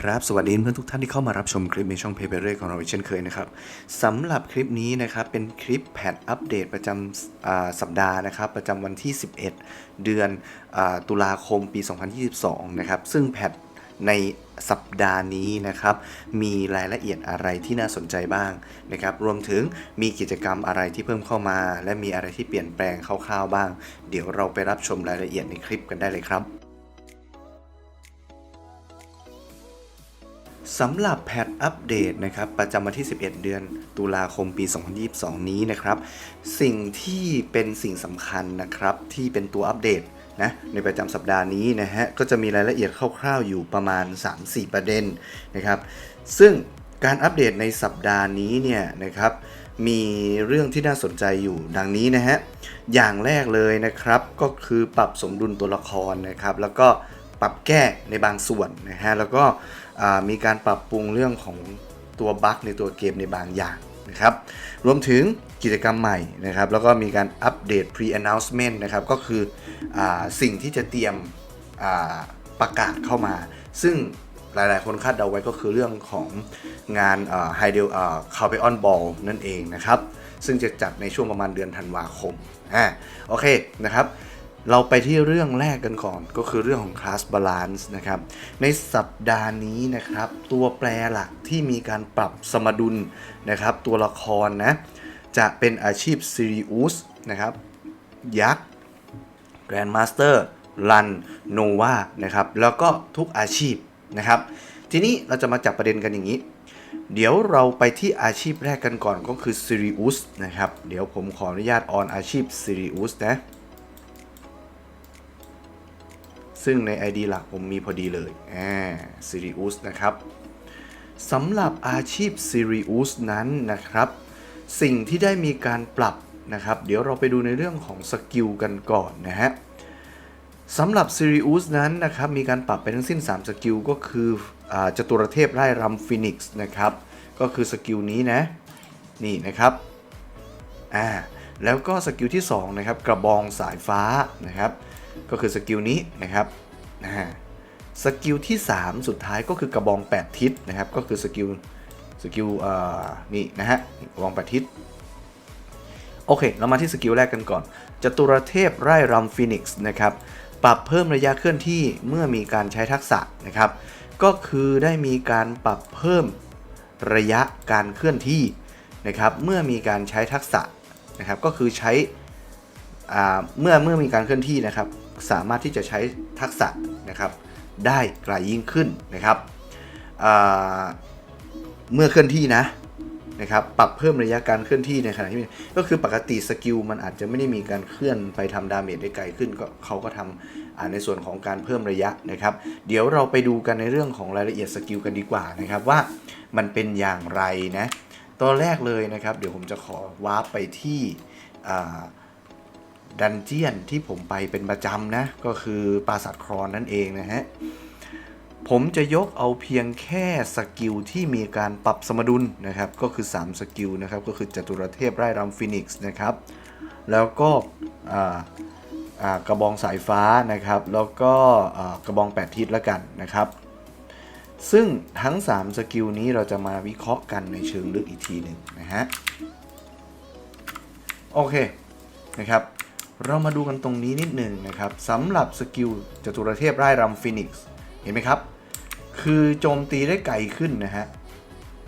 ครับ สวัสดีเพื่อนทุกท่านที่เข้ามารับชมคลิปในช่องเพเปอร์เร่ของเราเช่นเคยนะครับสำหรับคลิปนี้นะครับเป็นคลิปแพทอัปเดตประจำสัปดาห์นะครับประจำวันที่ 11 เดือนอตุลาคมปี 2022 นะครับซึ่งแพทในสัปดาห์นี้นะครับ มีรายละเอียดอะไรที่น่าสนใจบ้างนะครับ รวมถึงมีกิจกรรมอะไรที่เพิ่มเข้ามา และมีอะไรที่เปลี่ยนแปลงคร่าวๆบ้าง เดี๋ยวเราไปรับชมรายละเอียดในคลิปกันได้เลยครับ สำหรับแพทอัปเดตนะครับประจำวันที่ 11 เดือนตุลาคมปี 2022 นี้นะครับ สิ่งที่เป็นสิ่งสำคัญนะครับที่เป็นตัวอัปเดตนะในประจำสัปดาห์นี้นะฮะก็จะมีรายละเอียดคร่าวๆอยู่ประมาณ 3-4 ประเด็นนะครับซึ่งการอัปเดตในสัปดาห์นี้เนี่ยนะครับมีเรื่องที่น่าสนใจอยู่ดังนี้นะฮะอย่างแรกเลยนะครับก็คือปรับสมดุลตัวละครนะครับแล้วก็ปรับแก้ในบางส่วนนะฮะแล้วก็ มีการปรับปรุงเรื่องของตัวบั๊กในตัวเกมในบางอย่างนะครับ รวมถึงกิจกรรมใหม่นะครับ แล้วก็มีการอัปเดต pre-announcement นะครับ ก็คืออสิ่งที่จะเตรียมประกาศเข้ามา ซึ่งหลาย ๆ คนคาดเดาไว้ก็คือเรื่องของงานไฮเดลคาร์เบอนบอลนั่นเองนะครับ ซึ่งจะจัดในช่วงประมาณเดือนธันวาคมอ่าโอเคนะครับ เราไปที่เรื่องแรกกันก่อน ก็คือเรื่องของ Class Balance นะครับ ในสัปดาห์นี้นะครับ ตัวแปรหลักที่มีการปรับสมดุลนะครับ ตัวละครนะ จะเป็นอาชีพ Sirius นะครับ ยักษ์ Grandmaster รันโนวานะครับ แล้วก็ทุกอาชีพนะครับ ทีนี้เราจะมาจับประเด็นกันอย่างนี้ เดี๋ยวเราไปที่อาชีพแรกกันก่อนก็คือ Sirius นะครับ เดี๋ยวผมขออนุญาตออนอาชีพ Sirius นะ ซึ่งใน ID หลักผมมีพอดีเลยอ่า Sirius นะครับสำหรับอาชีพ Sirius นั้นนะครับ สิ่งที่ได้มีการปรับนะครับ เดี๋ยวเราไปดูในเรื่องของสกิลกันก่อนนะฮะสำหรับ Sirius นั้นนะครับมีการปรับไปทั้งสิ้น 3 สกิลก็คืออจตุรเทพไร่รำฟินิกซ์นะครับ ก็คือสกิลนี้นะ นี่นะครับอ่าแล้วก็สกิลที่2นะครับกระบองสายฟ้านะครับ ก็คือสกิลนี้นะครับสกิลที่ 3 สุดท้ายก็คือกระบอง 8 ทิศนะครับก็คือสกิลสกิลนี่นะฮะกระบอง 8 ทิศโอเค เรามาที่สกิลแรกกันก่อนจตุรเทพไร่รำฟินิกซ์นะครับปรับเพิ่มระยะเคลื่อนที่เมื่อมีการใช้ทักษะนะครับ ก็คือได้มีการปรับเพิ่มระยะการเคลื่อนที่นะครับ เมื่อมีการใช้ทักษะนะครับ ก็คือใช้เมื่อเมื่อมีการเคลื่อนที่นะครับ สามารถที่จะใช้ทักษะนะครับได้ไกลยิ่งขึ้นนะครับเมื่อเคลื่อนที่นะนะครับปรับเพิ่มระยะการเคลื่อนที่ในขณะที่ก็คือปกติสกิลมันอาจจะไม่ได้มีการเคลื่อนไปทำดาเมจได้ไกลขึ้นก็เขาก็ทำอ่าในส่วนของการเพิ่มระยะนะครับ เดี๋ยวเราไปดูกันในเรื่องของรายละเอียดสกิลกันดีกว่านะครับว่ามันเป็นอย่างไรนะตอนแรกเลยนะครับ เดี๋ยวผมจะขอวาร์ปไปที่ ดันเจียนที่ผมไปเป็นประจำนะ ก็คือปราสาทครอนนั่นเองนะฮะ ผมจะยกเอาเพียงแค่สกิลที่มีการปรับสมดุลนะครับ ก็คือ 3 สกิลนะครับ ก็คือจตุรเทพไร่รำฟินิกซ์นะครับ แล้วก็กระบองสายฟ้านะครับ แล้วก็กระบอง 8 ทิศแล้วกันนะครับซึ่งทั้ง 3 สกิลนี้เราจะมาวิเคราะห์กันในเชิงลึกอีกทีหนึ่งนะฮะ โอเคนะครับ เรามาดูกันตรงนี้นิดหนึ่งนะครับสำหรับสกิลจตุรเทพไร่รำฟินิกซ์เห็นไหมครับ คือโจมตีได้ไกลขึ้นนะฮะ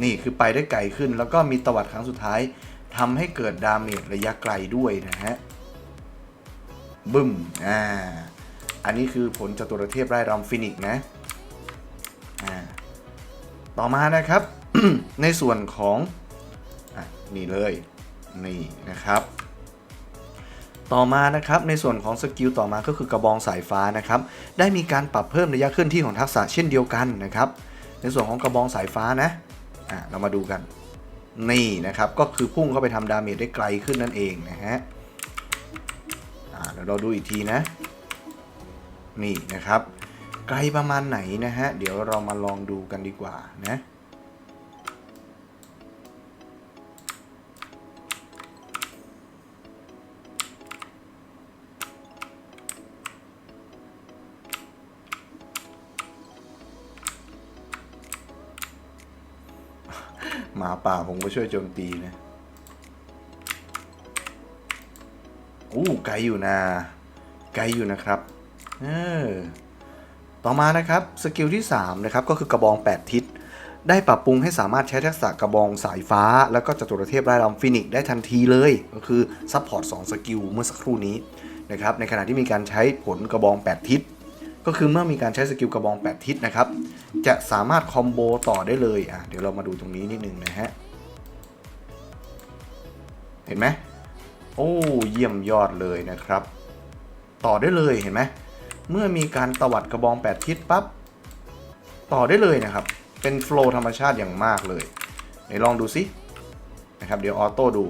นี่คือไปได้ไกลขึ้น แล้วก็มีตวัดครั้งสุดท้ายทำให้เกิดดาเมจระยะไกลด้วยนะฮะ บึ้ม อ่า อันนี้คือผลจตุรเทพไร่รำฟินิกซ์นะ อ่า ต่อมานะครับ ในส่วนของ อะ นี่เลย นี่นะครับ ต่อมานะครับในส่วนของสกิลต่อมาก็คือกระบองสายฟ้านะครับได้มีการปรับเพิ่มระยะเคลื่อนที่ของทักษะเช่นเดียวกันนะครับในส่วนของกระบองสายฟ้านะอะเรามาดูกันนี่นะครับก็คือพุ่งเข้าไปทำดาเมจได้ไกลขึ้นนั่นเองนะฮะอ่าเดี๋ยวเราดูอีกทีนะ นี่นะครับไกลประมาณไหนนะฮะเดี๋ยวเรามาลองดูกันดีกว่านะ หมาป่าผมก็ช่วยโจมตีนะอู้ไกลอยู่นะไกลอยู่นะครับเออต่อมานะครับสกิลที่3นะครับก็คือกระบอง 8 ทิศได้ปรับปรุงให้สามารถใช้ทักษะกระบองสายฟ้า แล้วก็จตุรเทพไร้ลำฟินิกได้ทันทีเลย ก็คือซัพพอร์ต2สกิลเมื่อสักครู่นี้นะครับในขณะที่มีการใช้ผลกระบอง 8 ทิศ ก็คือเมื่อมีการใช้สกิลกระบอง 8 ทิศนะครับ จะสามารถคอมโบต่อได้เลยอะเดี๋ยวเรามาดูตรงนี้นิดนึงนะฮะ เห็นไหมโอ้เยี่ยมยอดเลยนะครับ ต่อได้เลยเห็นไหมเมื่อมีการตวัดกระบอง 8 ทิศปั๊บต่อได้เลยนะครับ เป็นโฟล์ธรรมชาติอย่างมากเลยไหนลองดูสินะครับ เดี๋ยวออโต้ดู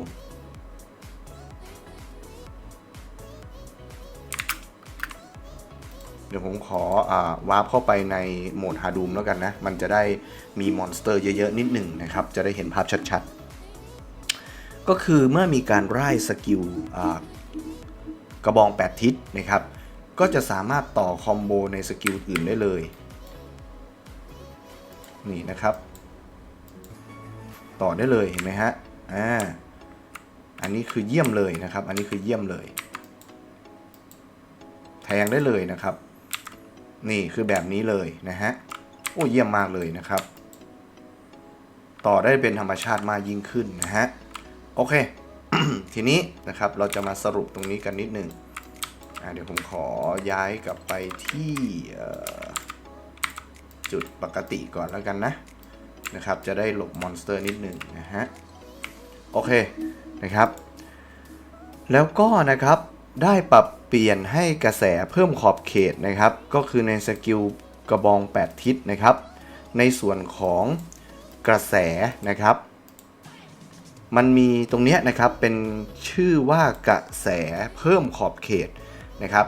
เดี๋ยวผมขออวาร์ปเข้าไปในโหมดฮาดูมแล้วกันนะ มันจะได้มีมอนสเตอร์เยอะๆนิดหนึ่งนะครับ จะได้เห็นภาพชัดๆ ก็คือเมื่อมีการไล่สกิลกระบอง 8 ทิศนะครับ ก็จะสามารถต่อคอมโบในสกิลอื่นได้เลย นี่นะครับ ต่อได้เลยเห็นไหมฮะ อ่า อันนี้คือเยี่ยมเลยนะครับ อันนี้คือเยี่ยมเลยแทงได้เลยนะครับ นี่คือแบบนี้เลยนะฮะโอ้เยี่ยมมากเลยนะครับ ต่อได้เป็นธรรมชาติมากยิ่งขึ้นนะฮะโอเค ทีนี้นะครับเราจะมาสรุปตรงนี้กันนิดหนึ่งเดี๋ยวผมขอย้ายกลับไปที่จุดปกติก่อนแล้วกันนะนะครับ จะได้หลบมอนสเตอร์นิดหนึ่งนะฮะ โอเคนะครับ แล้วก็นะครับ ได้ปรับเปลี่ยนให้กระแสเพิ่มขอบเขตนะครับ ก็คือในสกิลกระบอง 8 ทิศนะครับ ในส่วนของกระแสนะครับ มันมีตรงนี้นะครับเป็นชื่อว่ากระแสเพิ่มขอบเขตนะครับ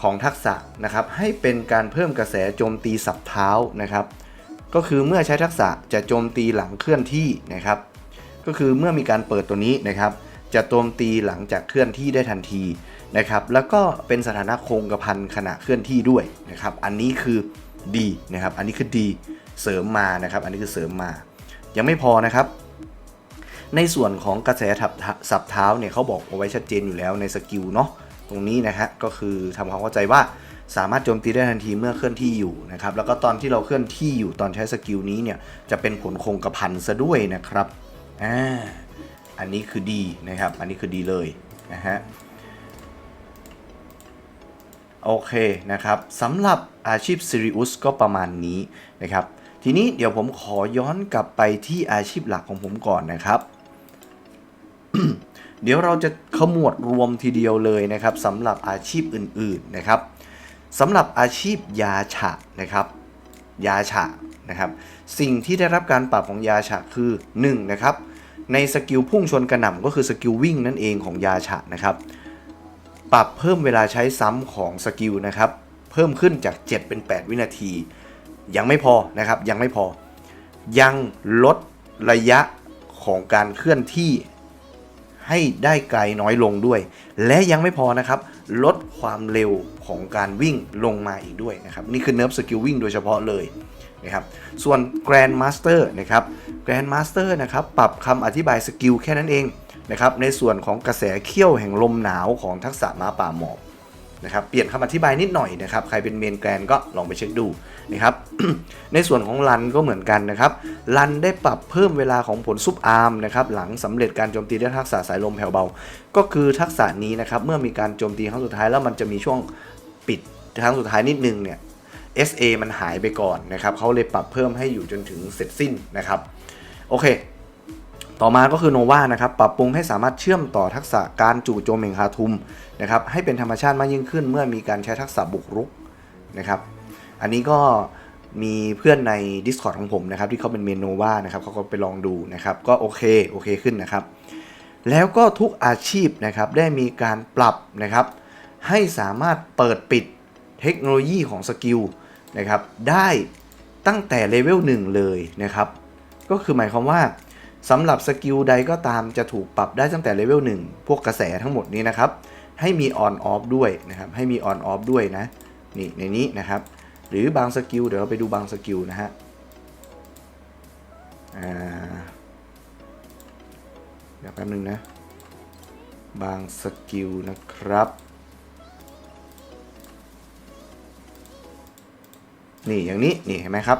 ของทักษะนะครับ ให้เป็นการเพิ่มกระแสโจมตีสับเท้านะครับ ก็คือเมื่อใช้ทักษะจะโจมตีหลังเคลื่อนที่นะครับ ก็คือเมื่อมีการเปิดตัวนี้นะครับ จะโจมตีหลังจากเคลื่อนที่ได้ทันที นะครับแล้วก็เป็นสถานะคงกระพันขณะเคลื่อนที่ด้วยนะครับอันนี้คือดีนะครับอันนี้คือดีเสริมมานะครับอันนี้คือเสริมมา ยังไม่พอนะครับ ในส่วนของกระแสทับสับเท้าเนี่ยเขาบอกเอาไว้ชัดเจนอยู่แล้วในสกิลเนาะตรงนี้นะฮะก็คือทำความเข้าใจว่าสามารถโจมตีได้ทันทีเมื่อเคลื่อนที่อยู่นะครับแล้วก็ตอนที่เราเคลื่อนที่อยู่ตอนใช้สกิลนี้เนี่ยจะเป็นผลคงกระพันซะด้วยนะครับอ่าอันนี้คือดีนะครับ อันนี้คือดีเลยนะฮะ โอเคนะครับสำหรับอาชีพซิริอุสก็ประมาณนี้นะครับ ทีนี้เดี๋ยวผมขอย้อนกลับไปที่อาชีพหลักของผมก่อนนะครับเดี๋ยวเราจะขมวดรวมทีเดียวเลยนะครับสำหรับอาชีพอื่นๆนะครับสำหรับอาชีพยาฉะนะครับ ยาฉะนะครับ สิ่งที่ได้รับการปรับของยาฉะคือ1นะครับในสกิลพุ่งชนกระหน่ำก็คือสกิลวิ่งนั่นเองของยาฉะนะครับ ปรับเพิ่มเวลาใช้ซ้ำของสกิลนะครับ เพิ่มขึ้นจาก 7 เป็น 8 วินาที ยังไม่พอนะครับ ยังไม่พอ ยังลดระยะของการเคลื่อนที่ให้ได้ไกลน้อยลงด้วย และยังไม่พอนะครับ ลดความเร็วของการวิ่งลงมาอีกด้วยนะครับ นี่คือเนิร์ฟสกิลวิ่งโดยเฉพาะเลยนะครับ ส่วน Grand Master นะครับ Grand Master นะครับ ปรับคำอธิบายสกิลแค่นั้นเอง นะครับในส่วนของกระแสเขี้ยวแห่งลมหนาวของทักษะม้าป่าหมอบนะครับเปลี่ยนคำอธิบายนิดหน่อยนะครับใครเป็นเมนแกรนก็ลองไปเช็คดูนะครับในส่วนของรันก็เหมือนกันนะครับรันได้ปรับเพิ่มเวลาของผลซุปอาร์มนะครับหลังสำเร็จการโจมตีด้วยทักษะสายลมแผ่วเบา ก็คือทักษะนี้นะครับเมื่อมีการโจมตีครั้งสุดท้ายแล้วมันจะมีช่วงปิดครั้งสุดท้ายนิดนึงเนี่ย SA มันหายไปก่อนนะครับเขาเลยปรับเพิ่มให้อยู่จนถึงเสร็จสิ้นนะครับโอเค ต่อมาก็คือโนวานะครับปรับปรุงให้สามารถเชื่อมต่อทักษะการจู่โจมเมงคาทุมนะครับให้เป็นธรรมชาติมากยิ่งขึ้น เมื่อมีการใช้ทักษะบุกรุกนะครับอันนี้ก็มีเพื่อนใน Discord ของผมนะครับที่เขาเป็นเมนโนวานะครับเขาก็ไปลองดูนะครับก็โอเคโอเคขึ้นนะครับแล้วก็ทุกอาชีพนะครับได้มีการปรับนะครับให้สามารถเปิดปิดเทคโนโลยีของสกิลนะครับได้ตั้งแต่เลเวล1เลยนะครับก็คือหมายความว่า สำหรับสกิลใดก็ตามจะถูกปรับได้ตั้งแต่เลเวล1พวกกระแสทั้งหมดนี้นะครับ ให้มีออนออฟด้วยนะครับ ให้มีออนออฟด้วยนะ นี่ในนี้นะครับ หรือบางสกิลเดี๋ยวเราไปดูบางสกิลนะฮะอ่าเดี๋ยวแป๊บนึงนะ บางสกิลนะครับ นี่อย่างนี้ นี่เห็นไหมครับ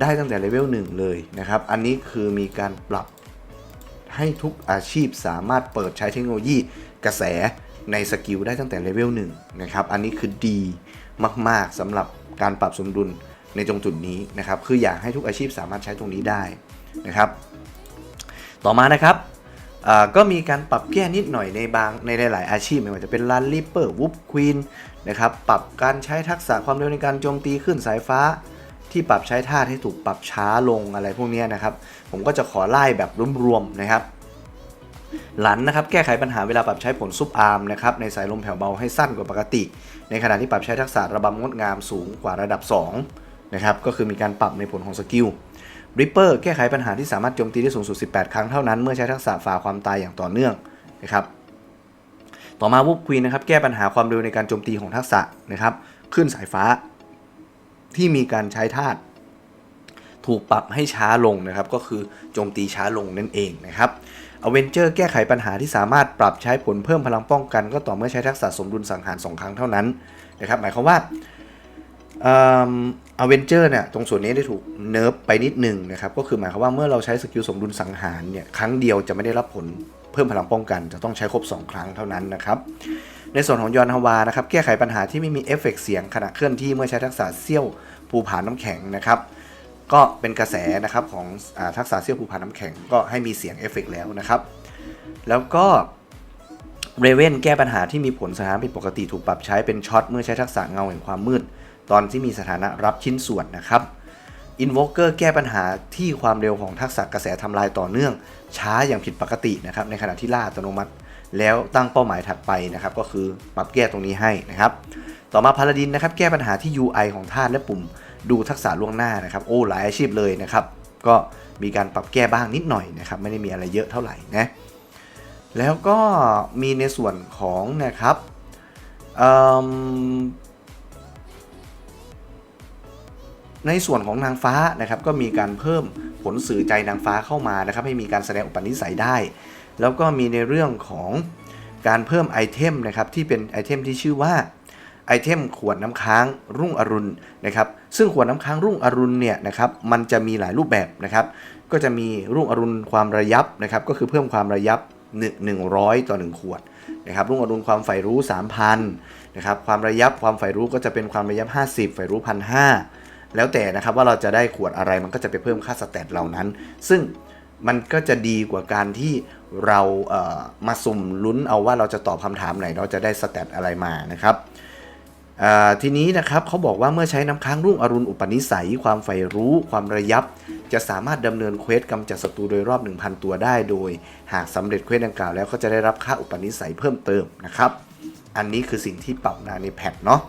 ได้ตั้งแต่เลเวล1เลยนะครับ อันนี้คือมีการปรับให้ทุกอาชีพสามารถเปิดใช้เทคโนโลยีกระแสในสกิลได้ตั้งแต่เลเวล1นะครับ อันนี้คือดีมาก ๆสำหรับการปรับสมดุลในตรงจุดนี้นะครับ คืออยากให้ทุกอาชีพสามารถใช้ตรงนี้ได้นะครับ ต่อมานะครับก็มีการปรับแก้นิดหน่อยในบางในหลายๆอาชีพไม่ว่าจะเป็นลันลิปเปอร์วูฟควีนนะครับ ปรับการใช้ทักษะความเร็วในการโจมตีขึ้นสายฟ้า ที่ปรับใช้ธาให้ถูกปรับช้าลงอะไรพวกนี้นะครับ ผมก็จะขอไล่แบบรวมๆนะครับหลันนะครับแก้ไขปัญหาเวลาปรับใช้ผลซุปอาร์มนะครับในสายลมแผ่วเบาให้สั้นกว่าปกติ ในขณะที่ปรับใช้ทักษะระบำงดงามสูงกว่าระดับ2นะครับก็คือมีการปรับในผลของสกิลริปเปอร์แก้ไขปัญหาที่สามารถโจมตีได้สูงสุด 18 ครั้งเท่านั้น เมื่อใช้ทักษะฝ่าความตายอย่างต่อเนื่องนะครับต่อมาวูบควีนนะครับแก้ปัญหาความเร็วในการโจมตีของทักษะนะครับขึ้นสายฟ้า ที่มีการใช้ธาตุถูกปรับให้ช้าลงนะครับ ก็คือโจมตีช้าลงนั่นเองนะครับอเวนเจอร์แก้ไขปัญหาที่สามารถปรับใช้ผลเพิ่มพลังป้องกัน ก็ต่อเมื่อใช้ทักษะสมดุลสังหาร2ครั้งเท่านั้นนะครับ หมายความว่าอเวนเจอร์เนี่ยตรงส่วนนี้ได้ถูกเนิร์ฟไปนิดหนึ่งนะครับ ก็คือหมายความว่าเมื่อเราใช้สกิลสมดุลสังหารเนี่ยครั้งเดียวจะไม่ได้รับผลเพิ่มพลังป้องกัน จะต้องใช้ครบ 2 ครั้งเท่านั้นนะครับ ในส่วนของยอนฮาวานะครับแก้ไขปัญหาที่ไม่มีเอฟเฟกต์เสียงขณะเคลื่อนที่เมื่อใช้ทักษะเซี่ยวภูผาน้ำแข็งนะครับ ก็เป็นกระแสนะครับของอทักษะเซี่ยวภูผาน้ำแข็งก็ให้มีเสียงเอฟเฟกต์แล้วนะครับ แล้วก็เรเวนแก้ปัญหาที่มีผลสถานะผิดปกติถูกปรับใช้เป็นช็อตเมื่อใช้ทักษะเงาแห่งความมืด ตอนที่มีสถานะรับชิ้นส่วนนะครับอินโวเกอร์แก้ปัญหาที่ความเร็วของทักษะกระแสทำลายต่อเนื่อง ช้าอย่างผิดปกตินะครับในขณะที่ล่าอัตโนมัติ แล้วตั้งเป้าหมายถัดไปนะครับ ก็คือปรับแก้ตรงนี้ให้นะครับ ต่อมาพาลาดินนะครับ แก้ปัญหาที่ UI ของธาตุและปุ่ม ดูทักษะล่วงหน้านะครับ โอ้หลายอาชีพเลยนะครับ ก็มีการปรับแก้บ้างนิดหน่อยนะครับ ไม่ได้มีอะไรเยอะเท่าไหร่นะแล้วก็มีในส่วนของนะครับในส่วนของนางฟ้านะครับก็มีการเพิ่มผลสื่อใจนางฟ้าเข้ามานะครับ ให้มีการแสดงอุปนิสัยได้ แล้วก็มีในเรื่องของการเพิ่มไอเทมนะครับที่เป็นไอเทมที่ชื่อว่าไอเทมขวดน้ำค้างรุ่งอรุณนะครับซึ่งขวดน้ำค้างรุ่งอรุณเนี่ยนะครับมันจะมีหลายรูปแบบนะครับก็จะมีรุ่งอรุณความระยับนะครับก็คือเพิ่มความระยับ 100 ต่อ 1 ขวดนะครับรุ่งอรุณความใฝ่รู้ 3,000นะครับความระยับความใฝ่รู้ก็จะเป็นความระยับ 50ใฝ่รู้พันหแล้วแต่นะครับว่าเราจะได้ขวดอะไรมันก็จะไปเพิ่มค่าสแตทเหล่านั้น ซึ่งมันก็จะดีกว่าการที่ เราเมาสุ่มลุ้นเอาว่าเราจะตอบคำถามไหนเราจะได้สแตทอะไรมานะครับทีนี้นะครับเขาบอกว่าเมื่อใช้น้ำค้างรุ่งอรุณอุปนิสัย ความใฝ่รู้ ความระยับ จะสามารถดำเนินเควสกำจัดศัตรูโดยรอบ 1,000 ตัวได้โดย หากสำเร็จเควสดังกล่าวแล้วก็จะได้รับค่าอุปนิสัยเพิ่มเติมนะครับ อันนี้คือสิ่งที่ปรับมาในแพทเนาะ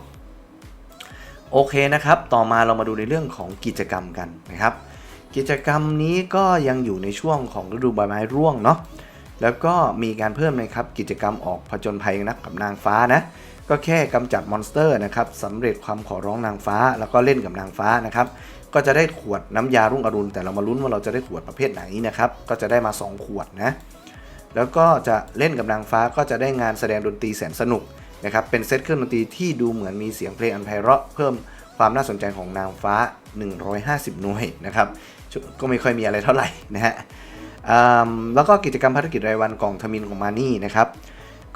โอเคนะครับ ต่อมาเรามาดูในเรื่องของกิจกรรมกันนะครับ กิจกรรมนี้ก็ยังอยู่ในช่วงของฤดูใบไม้ร่วงเนาะ แล้วก็มีการเพิ่มนะครับกิจกรรมออกผจญภัยนักกับนางฟ้านะ ก็แค่กำจัดมอนสเตอร์นะครับสำเร็จความขอร้องนางฟ้า แล้วก็เล่นกับนางฟ้านะครับก็จะได้ขวดน้ำยารุ่งอรุณแต่เรามาลุ้นว่าเราจะได้ขวดประเภทไหนนะครับก็จะได้มา 2 ขวดนะแล้วก็จะเล่นกับนางฟ้าก็จะได้งานแสดงดนตรีแสนสนุกนะครับเป็นเซตเครื่องดนตรีที่ดูเหมือนมีเสียงเพลงอันไพเราะเพิ่มความน่าสนใจของนางฟ้า 150 หน่วยนะครับก็ไม่ค่อยมีอะไรเท่าไหร่นะฮะ แล้วก็กิจกรรมภารกิจรายวันกล่องทมินของมานี่นะครับ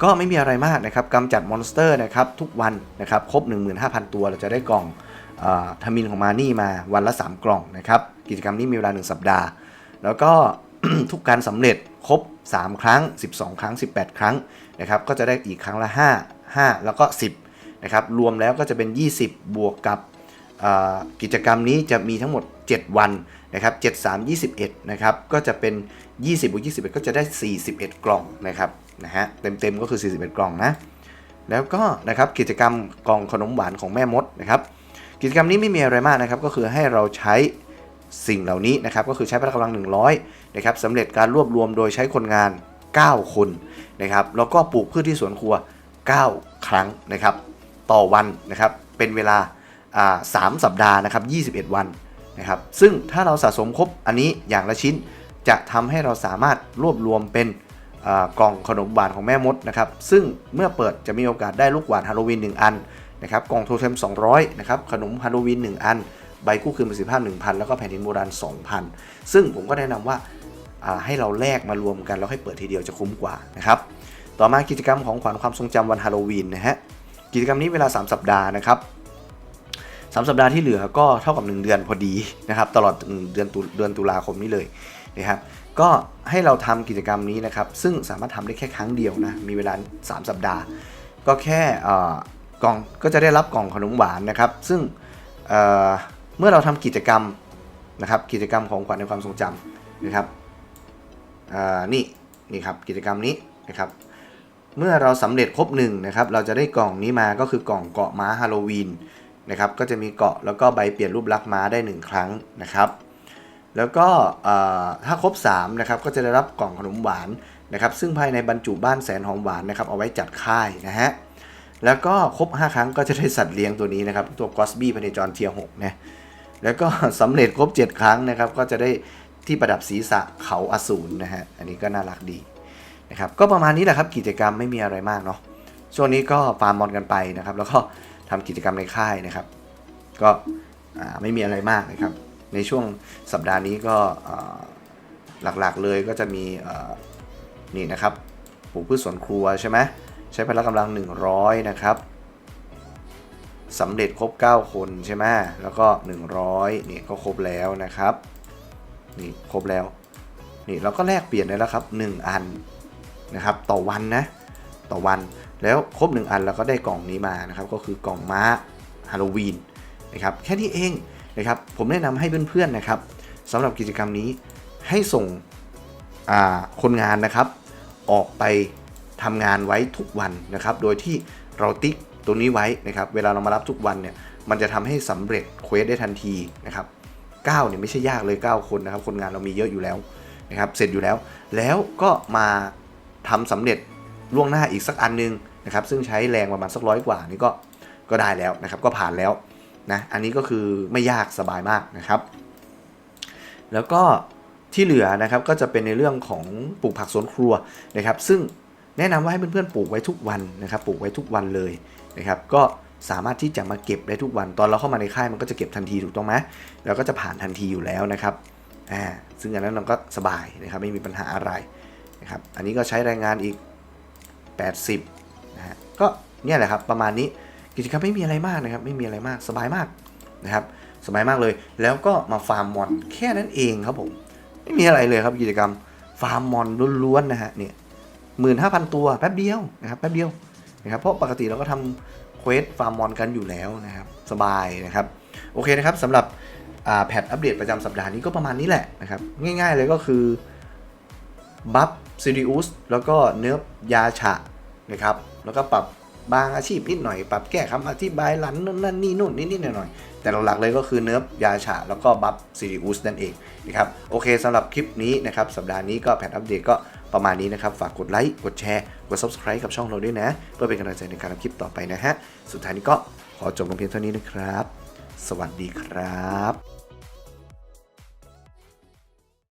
ก็ไม่มีอะไรมากนะครับกำจัดมอนสเตอร์นะครับทุกวันนะครับครบ 15,000 ตัวเราจะได้กล่องทมินของมานี่มาวันละ 3 กล่องนะครับกิจกรรมนี้มีเวลา 1 สัปดาห์ แล้วก็ทุกการสำเร็จครบ 3 ครั้ง 12 ครั้ง 18 ครั้งนะครับก็จะได้อีกครั้งละ 5 5 แล้วก็ 10นะครับรวมแล้วก็จะเป็น 20 บวกกับกิจกรรมนี้จะมีทั้งหมด 7 วันนะครับ 7 3 21 นะครับ ก็จะเป็น 20บวก21 ก็จะได้ 41 กล่องนะครับนะฮะเต็มๆก็คือ 41 กล่องนะแล้วก็นะครับกิจกรรมกล่องขนมหวานของแม่มดนะครับกิจกรรมนี้ไม่มีอะไรมากนะครับก็คือให้เราใช้สิ่งเหล่านี้นะครับก็คือใช้พละกำลัง 100นะครับสำเร็จการรวบรวมโดยใช้คนงาน 9 คนนะครับแล้วก็ปลูกพืชที่สวนครัว 9 ครั้งนะครับต่อวันนะครับเป็นเวลาสามสัปดาห์นะครับ21 วันนะครับซึ่งถ้าเราสะสมครบอันนี้อย่างละชิ้น จะทำให้เราสามารถรวบรวมเป็นกล่องขนมหวานของแม่มดนะครับ ซึ่งเมื่อเปิดจะมีโอกาสได้ลูกหวานฮาโลวีน1 อันนะครับกล่องโทเทม200นะครับขนมฮาโลวีน1 อัน ใบกู้คืนประสิทธิภาพ 1,000 แล้วก็แผ่นดินโบราณ 2,000 ซึ่งผมก็แนะนำว่าอ่าให้เราแลกมารวมกันแล้วให้เปิดทีเดียวจะคุ้มกว่านะครับต่อมากิจกรรมของขวัญความทรงจำวันฮาโลวีนนะฮะกิจกรรมนี้เวลา 3 สัปดาห์นะครับ3สัปดาห์ที่เหลือก็เท่ากับ 1 เดือนพอดีนะครับตลอดเดือนตุเดือนตุลาคมนี้เลย นะครับก็ให้เราทำกิจกรรมนี้นะครับ ซึ่งสามารถทำได้แค่ครั้งเดียวนะ มีเวลา 3 สัปดาห์ ก็แค่กล่องก็จะได้รับกล่องขนมหวานนะครับ ซึ่งเเมื่อเราทำกิจกรรมนะครับ กิจกรรมของขวัญในความทรงจำนะครับนี่นี่ครับกิจกรรมนี้นะครับ เมื่อเราสำเร็จครบหนึ่งนะครับ เราจะได้กล่องนี้มาก็คือกล่องเกาะม้าฮาโลวีนนะครับ ก็จะมีเกาะแล้วก็ใบเปลี่ยนรูปลักษณ์ม้าได้ 1 ครั้งนะครับ แล้วก็ถ้าครบ3นะครับก็จะได้รับกล่องขนมหวานนะครับซึ่งภายในบรรจุบ้านแสนหอมหวานนะครับเอาไว้จัดค่ายนะฮะแล้วก็ครบ 5 ครั้งก็จะได้สัตว์เลี้ยงตัวนี้นะครับตัวกอสบี้พเนจรเทียหกนะแล้วก็สำเร็จครบ 7 ครั้งนะครับก็จะได้ที่ประดับศีรษะเขาอสูรนะฮะอันนี้ก็น่ารักดีนะครับก็ประมาณนี้แหละครับกิจกรรมไม่มีอะไรมากเนาะช่วงนี้ก็ฟาร์มมอนกันไปนะครับแล้วก็ทำกิจกรรมในค่ายนะครับ ก็ไม่มีอะไรมากนะครับ ในช่วงสัปดาห์นี้ก็หลักๆเลยก็จะมีนี่นะครับปลูกพืชสวนครัวใช่ไหมใช้พละกำลัง 100 นะครับสำเร็จครบ 9 คนใช่ไหมแล้วก็ 100นี่ก็ครบแล้วนะครับนี่ครบแล้วนี่เราก็แลกเปลี่ยนได้แล้วครับ 1 อันนะครับต่อวันนะต่อวันแล้วครบ 1 อันเราก็ได้กล่องนี้มานะครับก็คือกล่องม้าฮาโลวีนนะครับแค่นี้เอง นะครับผมแนะนำให้เพื่อนๆนะครับสำหรับกิจกรรมนี้ให้ส่งคนงานนะครับ ออกไปทำงานไว้ทุกวันนะครับ โดยที่เราติ๊กตัวนี้ไว้นะครับ เวลาเรามารับทุกวันเนี่ยมันจะทำให้สำเร็จเควสได้ทันทีนะครับ9เนี่ยไม่ใช่ยากเลย 9 คนนะครับ คนงานเรามีเยอะอยู่แล้วนะครับ เสร็จอยู่แล้ว แล้วก็มาทำสำเร็จล่วงหน้าอีกสักอันนึงนะครับ ซึ่งใช้แรงประมาณสักร้อยกว่านี่ก็ก็ได้แล้วนะครับ ก็ผ่านแล้ว นะ อันนี้ก็คือไม่ยากสบายมากนะครับ แล้วก็ที่เหลือนะครับก็จะเป็นในเรื่องของปลูกผักสวนครัวนะครับ ซึ่งแนะนำว่าให้เพื่อนๆปลูกไว้ทุกวันนะครับ ปลูกไว้ทุกวันเลยนะครับ ก็สามารถที่จะมาเก็บได้ทุกวัน ตอนเราเข้ามาในค่ายมันก็จะเก็บทันทีถูกต้องไหมเราก็จะผ่านทันทีอยู่แล้วนะครับอ่าซึ่งอันนั้นเราก็สบายนะครับไม่มีปัญหาอะไรนะครับ อันนี้ก็ใช้แรงงานอีก 80นะฮะก็เนี่ยแหละครับประมาณนี้ กิจกรรมไม่มีอะไรมากนะครับ ไม่มีอะไรมากสบายมากนะครับ สบายมากเลย แล้วก็มาฟาร์มมอนแค่นั้นเองครับผม ไม่มีอะไรเลยครับกิจกรรมฟาร์มมอนล้วนๆนะฮะเนี่ยหมื่นห้าพันตัวแป๊บเดียวนะครับแป๊บเดียวนะครับเพราะปกติเราก็ทำเควสฟาร์มมอนกันอยู่แล้วนะครับ สบายนะครับ โอเคนะครับสำหรับแพทอัปเดตประจำสัปดาห์นี้ก็ประมาณนี้แหละนะครับ ง่ายๆเลยก็คือบัฟซิริอุสแล้วก็เนื้อยาฉะนะครับ แล้วก็ปรับ บางอาชีพนิดหน่อย ปรับแก้คำอธิบายหลันนั่นนั่นนี่นู่นนิดๆหน่อยๆแต่หลักๆเลยก็คือเนื้อยาฉะแล้วก็บัฟซิริอุสนั่นเองนะครับโอเคสำหรับคลิปนี้นะครับสัปดาห์นี้ก็แพทอัปเดตก็ประมาณนี้นะครับฝากกดไลค์กดแชร์กด subscribe กับช่องเราด้วยนะ เพื่อเป็นกำลังใจในการทำคลิปต่อไปนะฮะสุดท้ายนี้ก็ขอจบลงเพียงเท่านี้นะครับ สวัสดีครับ